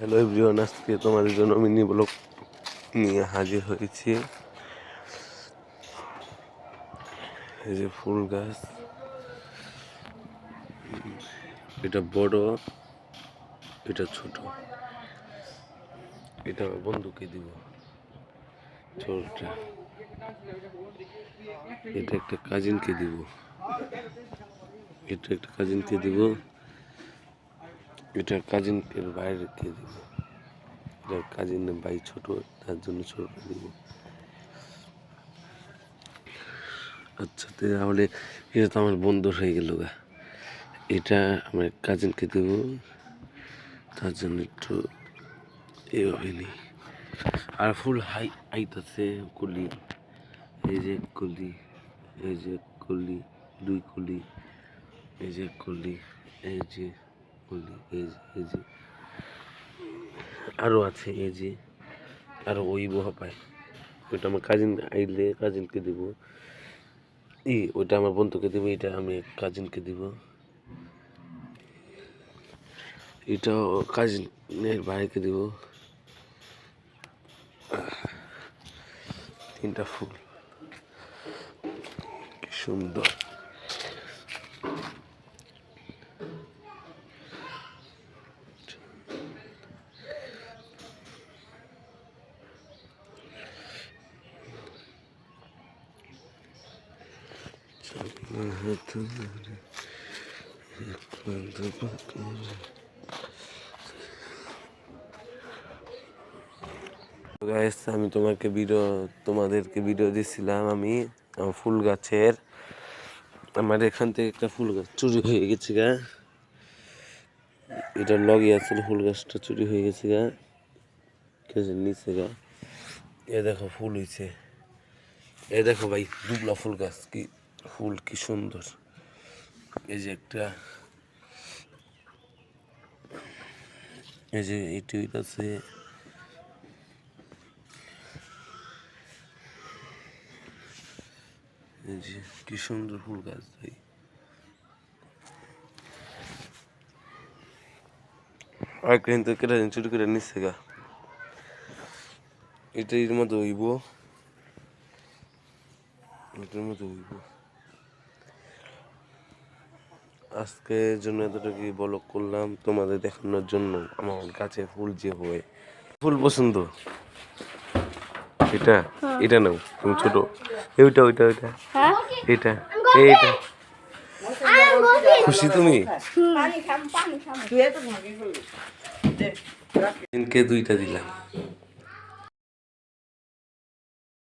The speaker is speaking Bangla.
হ্যালো এভরিওয়ান আজকে তোমাদের জন্য মিনি ব্লগ নিয়ে হাজির হয়েছি। এই যে ফুল গাছ। এটা বড়, এটা ছোট। এটা বন্ধুকে দিব। ছোটটা এটা একটা কাজিনকে দিব। এটা একটা কাজিনকে দিব। এটা কাজিনকে বাইরেকে দিব। এটা কাজিনের ভাই ছোট, তার জন্য ছোট দিব। আচ্ছা তাহলে এটা তো আমার বন্ধু হয়ে গেল গা। এটা আমার কাজিনকে দেব। তার জন্য একটু এ হয়নি। আর ফুল হাই আইতাছে কলি। এই যে কলি, এই যে কলি, দুই কলি, এই যে কলি, এই যে এই এই যে। আরও আছে, এই যে আরও ওই বহা পায় ওইটা আমার কাজিন আইলে কাজিনকে দিব। ই, ওইটা আমার বন্ধুকে দেবো এটা আমি কাজিনকে দিব। এটাও কাজিনের ভাইকে দিব। তিনটা ফুল। কি সুন্দর। আমি তোমাকে ভিডিও তোমাদেরকে ভিডিও দিছিলাম আমি ফুল গাছের। আমার এখান থেকে একটা ফুল গাছ চুরি হয়ে গেছে গা। এটা লগে আছে, ফুল গাছটা চুরি হয়ে গেছে গা। নিচে গা। এ দেখো ফুল হয়েছে এ দেখো ভাই, দুবলা ফুল গাছ, কি ফুল কি সুন্দর। এই যে একটা, এই যে এটি আছে এই কি সুন্দর ফুল গাছ ভাই। আর কিন্তু কেটে চুরি করে নিচ্ছে গা। এটা এর মতো হইব, এটার মতো হইব। আজকে জন্য এতটুকু বলক করলাম তোমাদের দেখানোর জন্য আমার গাছে ফুল যে হয়। ফুল পছন্দ? এটা? এটা নাও তুমি ছোট। ওইটা ওইটা ওইটা। হ্যাঁ? এটা এইটা। খুশি তুমি? পানি খাম পানি খাম। দিনকে দুইটা দিলাম।